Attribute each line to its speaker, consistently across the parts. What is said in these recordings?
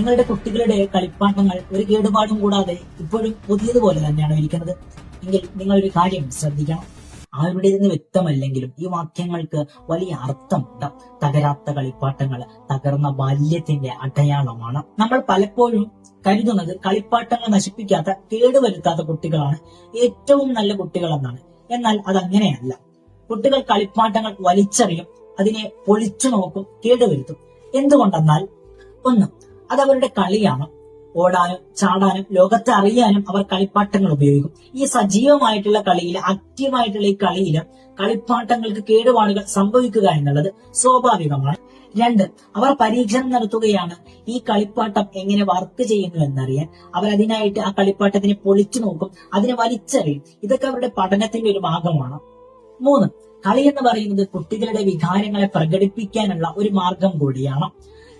Speaker 1: നിങ്ങളുടെ കുട്ടികളുടെ കളിപ്പാട്ടങ്ങൾ ഒരു കേടുപാടും കൂടാതെ ഇപ്പോഴും പുതിയതുപോലെ തന്നെയാണ് ഇരിക്കുന്നത്. എങ്കിൽ നിങ്ങൾ ഒരു കാര്യം ശ്രദ്ധിക്കണം. ആരുടേതെന്ന് വ്യക്തമല്ലെങ്കിലും ഈ വാക്യങ്ങൾക്ക് വലിയ അർത്ഥമുണ്ട്. തകരാത്ത കളിപ്പാട്ടങ്ങൾ തകർന്ന ബാല്യത്തിന്റെ അടയാളമാണ്. നമ്മൾ പലപ്പോഴും കരുതുന്നത് കളിപ്പാട്ടങ്ങൾ നശിപ്പിക്കാത്ത കേടുവരുത്താത്ത കുട്ടികളാണ് ഏറ്റവും നല്ല കുട്ടികളെന്നാണ്. എന്നാൽ അതങ്ങനെയല്ല. കുട്ടികൾ കളിപ്പാട്ടങ്ങൾ വലിച്ചെറിയും അതിനെ പൊളിച്ചു നോക്കും കേടുവരുത്തും. എന്തുകൊണ്ടെന്നാൽ ഒന്ന് അത് അവരുടെ കളിയാണ്. ഓടാനും ചാടാനും ലോകത്തെ അറിയാനും അവർ കളിപ്പാട്ടങ്ങൾ ഉപയോഗിക്കും. ഈ സജീവമായിട്ടുള്ള കളിയിൽ ആക്റ്റീവായിട്ടുള്ള ഈ കളിയിൽ കളിപ്പാട്ടങ്ങൾക്ക് കേടുപാടുകൾ സംഭവിക്കുക എന്നുള്ളത് സ്വാഭാവികമാണ്. രണ്ട് അവർ പരീക്ഷണം നടത്തുകയാണ്. ഈ കളിപ്പാട്ടം എങ്ങനെ വർക്ക് ചെയ്യുന്നു എന്നറിയാൻ അവർ അതിനായിട്ട് ആ കളിപ്പാട്ടത്തിനെ പൊളിച്ചു നോക്കും അതിനെ വലിച്ചെറിയും. ഇതൊക്കെ അവരുടെ പഠനത്തിന്റെ ഒരു ഭാഗമാണ്. മൂന്ന് കളി എന്ന് പറയുന്നത് കുട്ടികളുടെ വികാരങ്ങളെ പ്രകടിപ്പിക്കാനുള്ള ഒരു മാർഗം കൂടിയാണ്.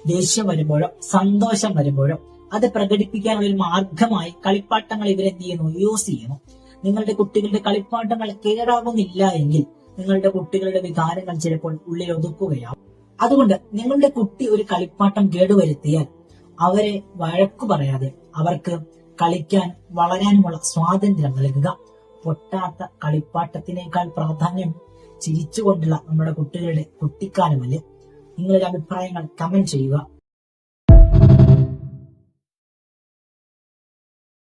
Speaker 1: ദേഷ്യം വരുമ്പോഴോ സന്തോഷം വരുമ്പോഴോ അത് പ്രകടിപ്പിക്കാനുള്ള ഒരു മാർഗമായി കളിപ്പാട്ടങ്ങൾ ഇവരെന്ത് ചെയ്യുന്നു? യൂസ് ചെയ്യുന്നു. നിങ്ങളുടെ കുട്ടികളുടെ കളിപ്പാട്ടങ്ങൾ കേടാകുന്നില്ല എങ്കിൽ നിങ്ങളുടെ കുട്ടികളുടെ വികാരങ്ങൾ ചിലപ്പോൾ ഉള്ളിൽ ഒതുക്കുകയാവും. അതുകൊണ്ട് നിങ്ങളുടെ കുട്ടി ഒരു കളിപ്പാട്ടം കേടുവരുത്തിയാൽ അവരെ വഴക്കു പറയാതെ അവർക്ക് കളിക്കാൻ വളരാനുമുള്ള സ്വാതന്ത്ര്യം നൽകുക. പൊട്ടാത്ത കളിപ്പാട്ടത്തിനേക്കാൾ പ്രാധാന്യം ചിരിച്ചുകൊണ്ടുള്ള നമ്മുടെ കുട്ടികളുടെ കുട്ടിക്കാലമല്ലേ? നിങ്ങളുടെ അഭിപ്രായങ്ങൾ കമന്റ് ചെയ്യുക.